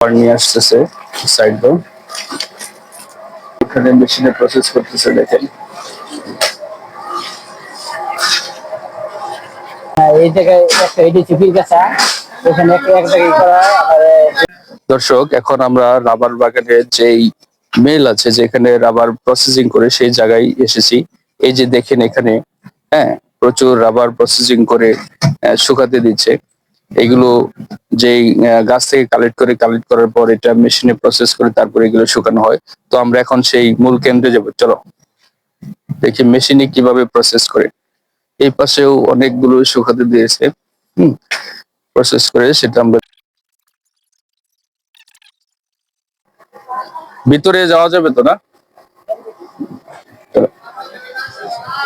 Rubber নিয়ে আসতেছে side দো ওখানে মেশিনে প্রসেস করতেছে দেখেন। হ্যাঁ, এই জায়গায় একটা এটি চিপির কাছা ওখানে এক জায়গায় করা দর্শক এখন আমরা রাবার বাগানে যেই মেল আছে যেখানে রাবার প্রসেসিং করে সেই জায়গায় এসেছি। এই যে দেখেন এখানে হ্যাঁ প্রচুর রাবার প্রসেসিং করে শুকাতে দিচ্ছে। এগুলো যে গাছ থেকে কালেক্ট করে কালেক্ট করার পর এটা মেশিনে প্রসেস করে তারপরে এগুলো শুকানো হয়। তো আমরা এখন সেই মূল কেন্দ্রে যাব। চলো, দেখি মেশিনে কীভাবে প্রসেস করে। এই পাশেও অনেকগুলো শুকাতে দিয়েছে। হুম প্রসেস করে সেটা আমরা ভিতরে যাওয়া যাবে তো না?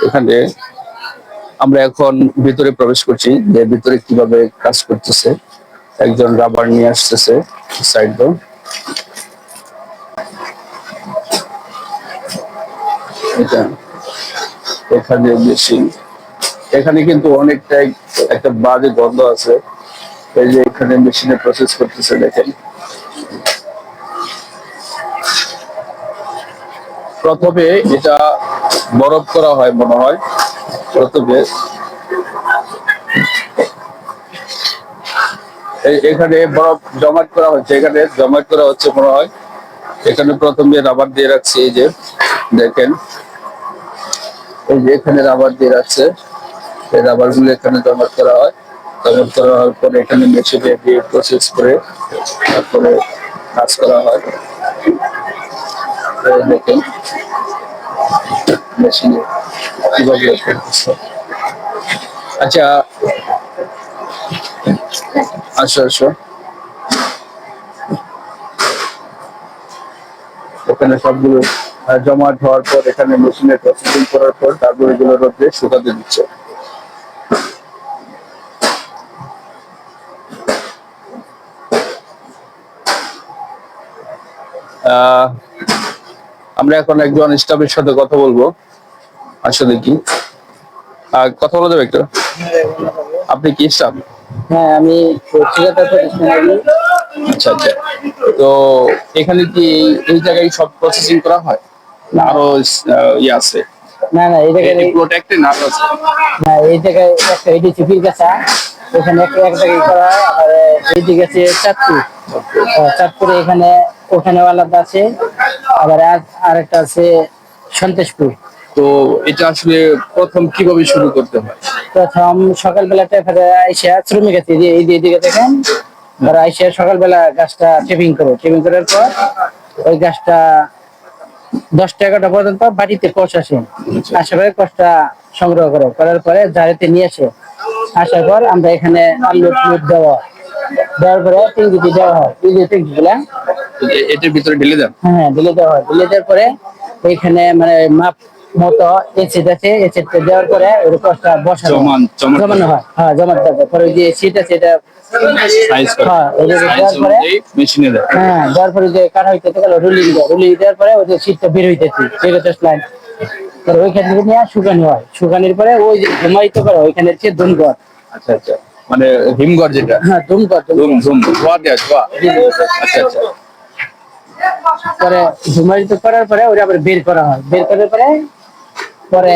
এখানে আমরা এখন ভিতরে প্রবেশ করছি, যে ভিতরে কীভাবে কাজ করতেছে। একজন রাবার নিয়ে আসতেছে সাইড এটা এখানে মেশিন এখানে কিন্তু অনেকটাই একটা বাজে গন্ধ আছে। এই যে এখানে মেশিনে প্রসেস করতেছে, দেখেন। প্রথমে এটা বরফ করা হয় মনে হয়। প্রথমে এই- এখানে বরফ জমাট করা হচ্ছে, এখানে জমাট করা হচ্ছে মনে হয়। এখানে প্রথমে রাবার দিয়ে রাখছে, এই যে দেখেন। এই যে এখানে রাবার দিয়ে রাখছে, এই রাবারগুলো এখানে জমাট করা হয়। জমাট করা হওয়ার পরে এখানে দিয়ে প্রসেস করে তারপরে কাজ করা হয়। দেখেন। মেশিনে কীভাবে আচ্ছা আসো আসো। ওখানে সবগুলো জমাট হওয়ার পর এখানে মেশিনে প্রসেসিং করার পর তারপর এগুলো রোদে শুকাতে দিচ্ছে। আহ, আমরা এখন একজন স্টাফের সাথে কথা বলব। আসলে কি আহ, কথা বলা যাবে একটু? আপনি কি স্টাফ? হ্যাঁ আমি আচ্ছা আচ্ছা। তো এখানে কি এই- জায়গায় সব প্রসেসিং করা হয়? না। আরও ইয়ে আছে? না না এই জায়গায় প্রোটেক্টে না আছে? না এই জায়গায় একটা এটি চিপির কাছা একটা এক জায়গায় করা আবার এইদিকে আছে চাঁদপুর। চাঁদপুরে। এখানে ওখানে আলাদা আছে। আবার আর- আরেকটা আছে সন্তোষপুর তো এটা আসলে প্রথম কীভাবে শুরু করতে হয়? প্রথম সকালবেলাতে ফেরে আইসা শ্রমিক আছে যে এই যে এদিকে দেখেন ওরা আইসা সকালবেলা গাছটা টেপিং করে টেপিং করার পর ওই গাছটা দশটা এগারোটা পর্যন্ত বাড়িতে কষ আসে। আসার পরে কষটা সংগ্রহ করে করার পরে জারিতে নিয়ে আসে। আসার পর আমরা এখানে আলু দেওয়া। দেওয়ার পরে টিঙ্গিটি দেওয়া হয়। এই যে টিঙ্গি গুলা তো এ- এটার ভিতরে ঢেলে দেন? হ্যাঁ ঢেলে দেওয়া হয়। ঢেলে দেওয়ার পরে ওইখানে মানে মাপ মতো এসিড আছে এসিডটা দেওয়ার পরে ওই কষটা বসানো জমান জমান জমানো হয়। হ্যাঁ জমাতে হবে পরে যে সিট আছে এটা সাইজ করে। হ্যাঁ, দেওয়ার পরে- মেশিনে দেয়। হ্যাঁ দেওয়ার পরে যে কাটা হইতে গেল রুলিং দেয় রুলিং দেওয়ার পরে ওই যে বের হইতেছে সেটা লাইন ওইখান থেকে নিয়ে শুকানো হয়। শুকানোর পরে ওই যে ঘুমাইতে পারে ওইখানে হচ্ছে ধুমঘর আচ্ছা আচ্ছা। মানে হিমঘর যেটা? হ্যাঁ ধুমঘর ধুম ধুম। ধোয়া দেওয়া ধোয়া। আচ্ছা আচ্ছা। পরে করার পরে ওটা আবার বের করা হয়। বের করার পরে পরে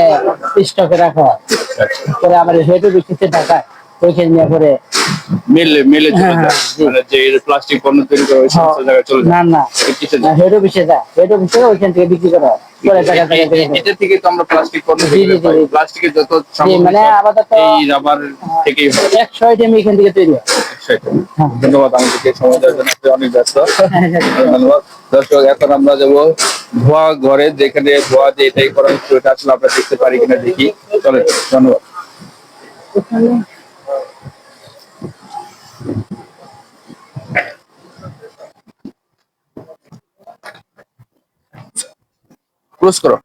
স্টকে রাখা হয়। পরে হেঁটে বিক্রিতে ঢাকায় ওইখানে নিয়ে পরে মেলে মেলে হ্যাঁ, হ্যাঁ। মানে যে প্লাস্টিক পণ্য তৈরি করে ওই সমস্ত জায়গায় চলে না না। যায়? অফিসে ওইখান থেকে বিক্রি করা হয়। এটা থেকে তো আমরা প্লাস্টিক পণ্য। প্লাস্টিকের যত মানে সব আপাতত এই রাবার থেকেই হয়। একশো আইটেম এখান থেকে তৈরি হয় হ্যাঁ। ধন্যবাদ আমাদেরকে, সময় দেওয়ার জন্য অনেক ব্যস্ত। ধন্যবাদ। দর্শক, এখন আমরা যাব ধোয়া ঘরে, যেখানে ধোয়া যে এটাই করা হচ্ছে ওটা আসলে আমরা দেখতে পারি কিনা দেখি। চলে ধন্যবাদ। ক্লোজ করো।